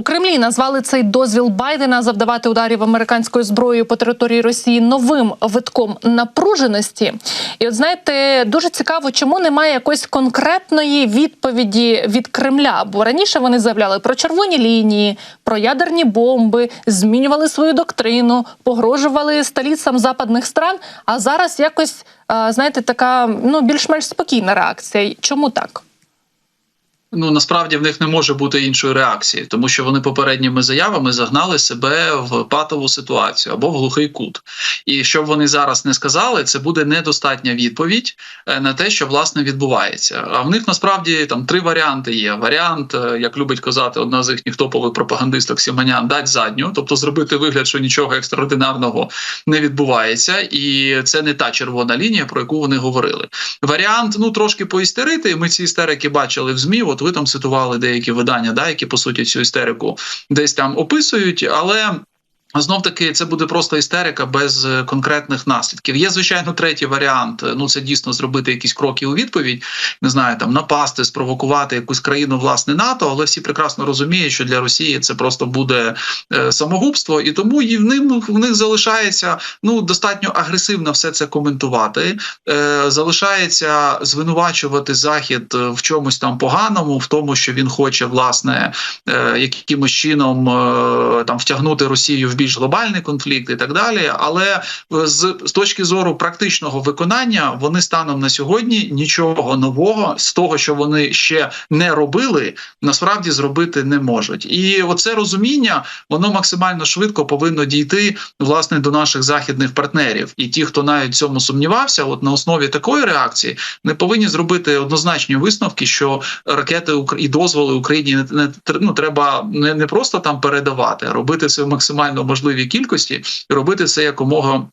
У Кремлі назвали цей дозвіл Байдена завдавати ударів американською зброєю по території Росії новим витком напруженості. І от знаєте, дуже цікаво, чому немає якоїсь конкретної відповіді від Кремля. Бо раніше вони заявляли про червоні лінії, про ядерні бомби, змінювали свою доктрину, погрожували столицям западних стран. А зараз якось знаєте, така ну більш-менш спокійна реакція. Чому так? Ну насправді в них не може бути іншої реакції, тому що вони попередніми заявами загнали себе в патову ситуацію або в глухий кут. І що б вони зараз не сказали, це буде недостатня відповідь е, на те, що власне відбувається. А в них насправді там три варіанти є. Варіант, е, як любить казати, одна з їхніх топових пропагандисток Сіманян, дать задню, тобто зробити вигляд, що нічого екстраординарного не відбувається, і це не та червона лінія, про яку вони говорили. Варіант ну трошки поістерити. Ми ці істерики бачили в змі. От ви там цитували деякі видання, да, які по суті цю істерику десь там описують, але. Знов таки це буде просто істерика без е, конкретних наслідків. Є звичайно третій варіант. Ну це дійсно зробити якісь кроки у відповідь. Не знаю, там напасти, спровокувати якусь країну власне НАТО, але всі прекрасно розуміють, що для Росії це просто буде е, самогубство, і тому і в ним в них залишається ну достатньо агресивно все це коментувати. Е, залишається звинувачувати захід е, в чомусь там поганому, в тому, що він хоче власне е, якимось чином е, там втягнути Росію в більш глобальний конфлікт і так далі. Але з, з точки зору практичного виконання вони станом на сьогодні нічого нового з того, що вони ще не робили, насправді зробити не можуть. І оце розуміння воно максимально швидко повинно дійти власне до наших західних партнерів. І ті, хто навіть цьому сумнівався, от на основі такої реакції не повинні зробити однозначні висновки, що ракети і дозволи Україні не, ну, треба не, не просто там передавати, а робити це максимально можливій кількості і робити це якомога.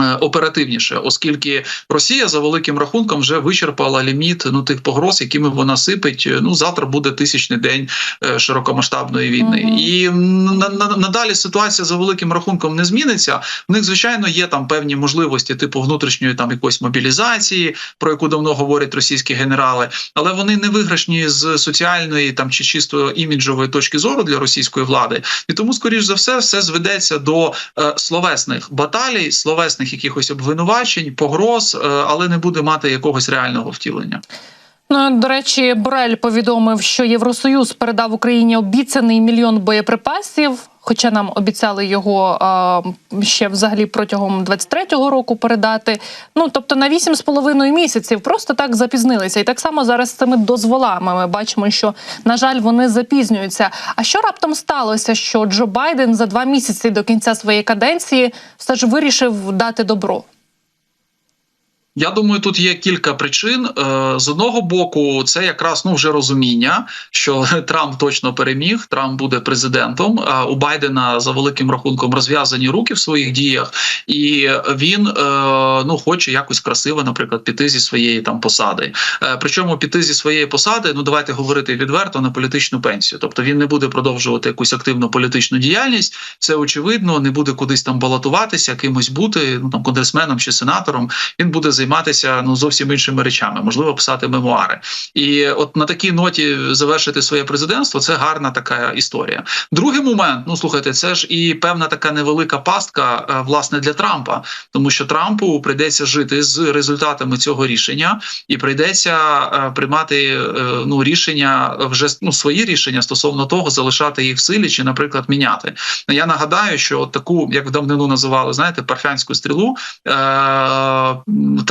Е, Оперативніше, оскільки Росія за великим рахунком вже вичерпала ліміт ну тих погроз, якими вона сипить. Ну завтра буде тисячний день е, широкомасштабної війни, Мгм. і на, на, надалі ситуація за великим рахунком не зміниться. В них звичайно є там певні можливості, типу внутрішньої там якоїсь мобілізації, про яку давно говорять російські генерали, але вони не виграшні з соціальної там чи чисто іміджової точки зору для російської влади, і тому, скоріш за все, все зведеться до е, словесних баталій, словесних якихось обвинувачень, погроз, е, але не буде мати якогось реального втілення. Ну, до речі, Борель повідомив, що Євросоюз передав Україні обіцяний мільйон боєприпасів. Хоча нам обіцяли його а, ще взагалі протягом 23-го року передати. Ну тобто на 8,5 місяців просто так запізнилися. І так само зараз з цими дозволами ми бачимо, що на жаль вони запізнюються. А що раптом сталося, що Джо Байден за два місяці до кінця своєї каденції все ж вирішив дати добро? Я думаю, тут є кілька причин. Е, З одного боку, це якраз ну вже розуміння, що Трамп точно переміг. Трамп буде президентом. А у Байдена за великим рахунком розв'язані руки в своїх діях, і він е, ну хоче якось красиво, наприклад, піти зі своєї там посади. Е, Причому піти зі своєї посади, ну давайте говорити відверто на політичну пенсію. Тобто він не буде продовжувати якусь активну політичну діяльність. Це очевидно, не буде кудись там балотуватися, кимось бути, ну там конгресменом чи сенатором. Він буде займатися ну зовсім іншими речами, можливо, писати мемуари. І от на такій ноті завершити своє президентство це гарна така історія. Другий момент, ну слухайте, це ж і певна така невелика пастка е, власне для Трампа, тому що Трампу прийдеться жити з результатами цього рішення, і прийдеться е, приймати е, ну рішення вже ну свої рішення стосовно того, залишати їх в силі чи, наприклад, міняти. Я нагадаю, що от таку, як в давнину називали, знаєте, парфянську стрілу е-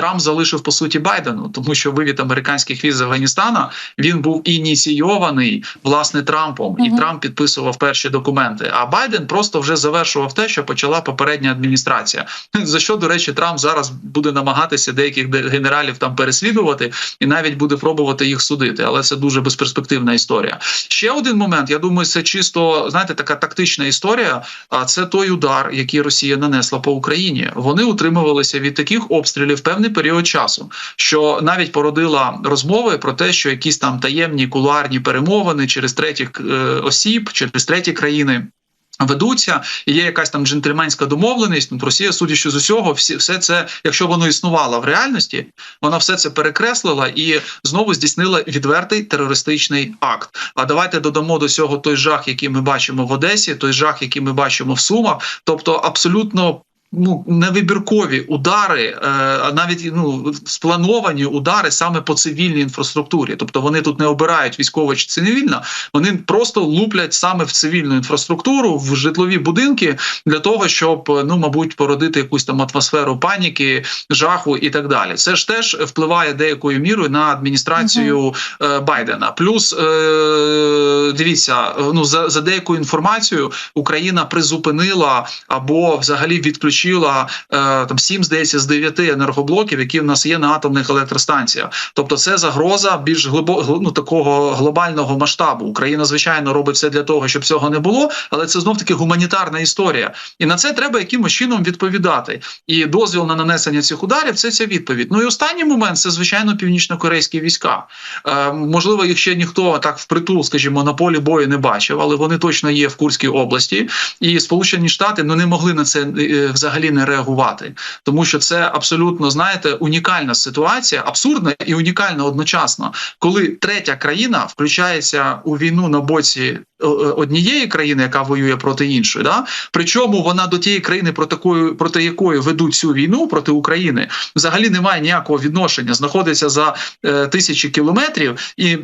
Трамп залишив по суті Байдену, тому що вивід американських віз з Афганістана він був ініційований власне Трампом, і. Трамп підписував перші документи. А Байден просто вже завершував те, що почала попередня адміністрація. За що, до речі, Трамп зараз буде намагатися деяких генералів там переслідувати і навіть буде пробувати їх судити. Але це дуже безперспективна історія. Ще один момент. Я думаю, це чисто знаєте, така тактична історія. А це той удар, який Росія нанесла по Україні. Вони утримувалися від таких обстрілів певний період часу, що навіть породила розмови про те, що якісь там таємні кулуарні перемовини через третіх е, осіб, через треті країни. Ведуться, і є якась там джентльменська домовленість. Ну, Росія, судячи з усього, всі все це, якщо воно існувало в реальності, вона все це перекреслила і знову здійснила відвертий терористичний акт. А давайте додамо до цього той жах, який ми бачимо в Одесі, той жах, який ми бачимо в Сумах, тобто абсолютно. Ну, невибіркові удари, е, а навіть ну сплановані удари саме по цивільній інфраструктурі. Тобто вони тут не обирають військово чи цивільно, вони просто луплять саме в цивільну інфраструктуру, в житлові будинки для того, щоб ну мабуть породити якусь там атмосферу паніки, жаху і так далі. Це ж теж впливає деякою мірою на адміністрацію е, Байдена. Плюс е, дивіться, ну за, за деякою інформацією Україна призупинила або взагалі відключила е, там 7, здається, з 9 енергоблоків, які в нас є на атомних електростанціях. Тобто, це загроза більш глибо, ну, такого глобального масштабу. Україна, звичайно, робить все для того, щоб цього не було, але це знов таки гуманітарна історія, і на це треба якимось чином відповідати. І дозвіл на нанесення цих ударів це ця відповідь. Ну і останній момент це звичайно північно-корейські війська. Е, можливо, їх ще ніхто так впритул, скажімо, на полі бою не бачив, але вони точно є в Курській області, і Сполучені Штати ну не могли на це е, взагалі не реагувати, тому що це абсолютно знаєте унікальна ситуація, абсурдна і унікальна одночасно, коли третя країна включається у війну на боці е, е, однієї країни, яка воює проти іншої, да причому вона до тієї країни, проти якої проти якої ведуть цю війну проти України, взагалі немає ніякого відношення, знаходиться за е, тисячі кілометрів і.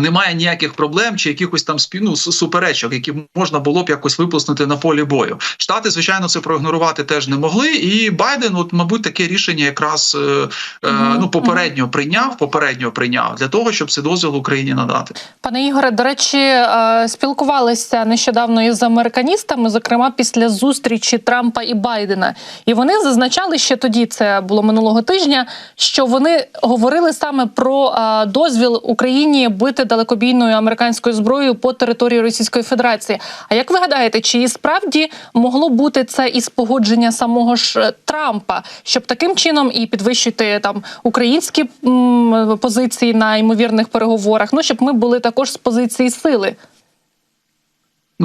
Немає ніяких проблем чи якихось там спільну суперечок, які можна було б якось виплеснути на полі бою. Штати, звичайно, це проігнорувати теж не могли. І Байден, от, мабуть, таке рішення якраз е, е, ну попередньо прийняв, попередньо прийняв для того, щоб цей дозвіл Україні надати. Пане Ігоре, до речі, е, спілкувалися нещодавно із американістами, зокрема після зустрічі Трампа і Байдена. І вони зазначали ще тоді, це було минулого тижня, що вони говорили саме про е, дозвіл Україні бити далекобійною американською зброєю по території Російської Федерації. А як ви гадаєте, чи справді могло бути це із погодження самого ж е, Трампа, щоб таким чином і підвищити там українські м, позиції на ймовірних переговорах? Ну щоб ми були також з позиції сили.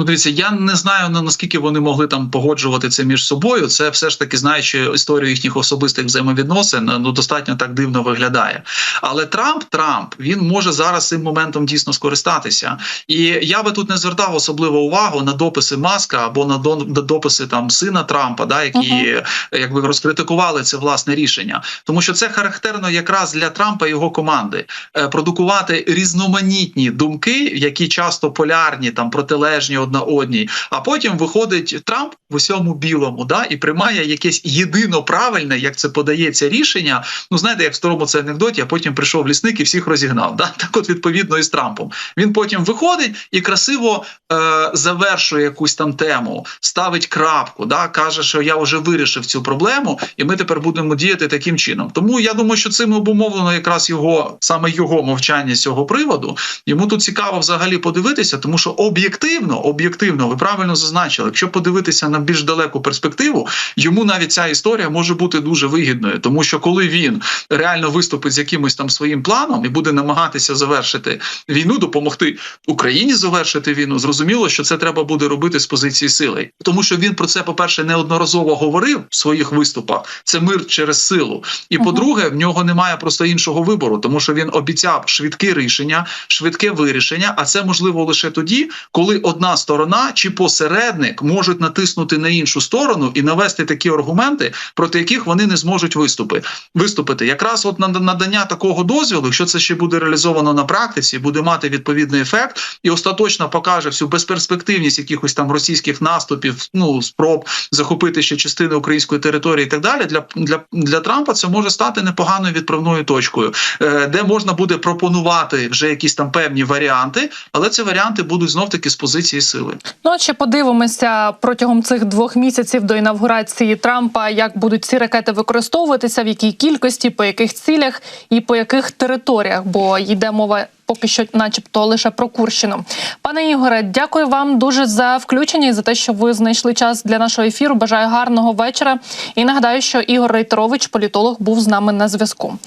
Ну, дивіться, я не знаю наскільки вони могли там погоджувати це між собою. Це все ж таки знаючи історію їхніх особистих взаємовідносин, ну достатньо так дивно виглядає. Але Трамп, Трамп, він може зараз цим моментом дійсно скористатися. І я би тут не звертав особливо увагу на дописи Маска або на дописи там сина Трампа, да які uh -huh. якби розкритикували це власне рішення, тому що це характерно якраз для Трампа і його команди е, продукувати різноманітні думки, які часто полярні там протилежні одна одній. А потім виходить Трамп в усьому білому, да і приймає якесь єдино правильне, як це подається рішення. Ну знаєте, як в старому це анекдоті, а потім прийшов лісник і всіх розігнав. Да? Так, от відповідно і з Трампом. Він потім виходить і красиво е, завершує якусь там тему, ставить крапку, да каже, що я вже вирішив цю проблему, і ми тепер будемо діяти таким чином. Тому я думаю, що цим обумовлено якраз його саме його мовчання з цього приводу. Йому тут цікаво взагалі подивитися, тому що об'єктивно об'єктивно, ви правильно зазначили, якщо подивитися на більш далеку перспективу, йому навіть ця історія може бути дуже вигідною, тому що коли він реально виступить з якимось там своїм планом і буде намагатися завершити війну, допомогти Україні завершити війну, зрозуміло, що це треба буде робити з позиції сили, тому що він про це, по перше, неодноразово говорив в своїх виступах. Це мир через силу. І по-друге, в нього немає просто іншого вибору, тому що він обіцяв швидке рішення, швидке вирішення. А це можливо лише тоді, коли одна сторона чи посередник можуть натиснути на іншу сторону і навести такі аргументи, проти яких вони не зможуть виступити. Виступити якраз от надання такого дозволу, якщо це ще буде реалізовано на практиці, буде мати відповідний ефект і остаточно покаже всю безперспективність якихось там російських наступів, ну спроб захопити ще частини української території, і так далі. Для для, для Трампа це може стати непоганою відправною точкою, е, де можна буде пропонувати вже якісь там певні варіанти, але ці варіанти будуть знов таки з позиції сили. Ну, ще подивимося протягом цих двох місяців до інавгурації Трампа, як будуть ці ракети використовуватися, в якій кількості, по яких цілях і по яких територіях, бо йде мова. Поки що, начебто, лише про Курщину. Пане Ігоре, дякую вам дуже за включення і за те, що ви знайшли час для нашого ефіру. Бажаю гарного вечора. І нагадаю, що Ігор Рейтерович, політолог, був з нами на зв'язку.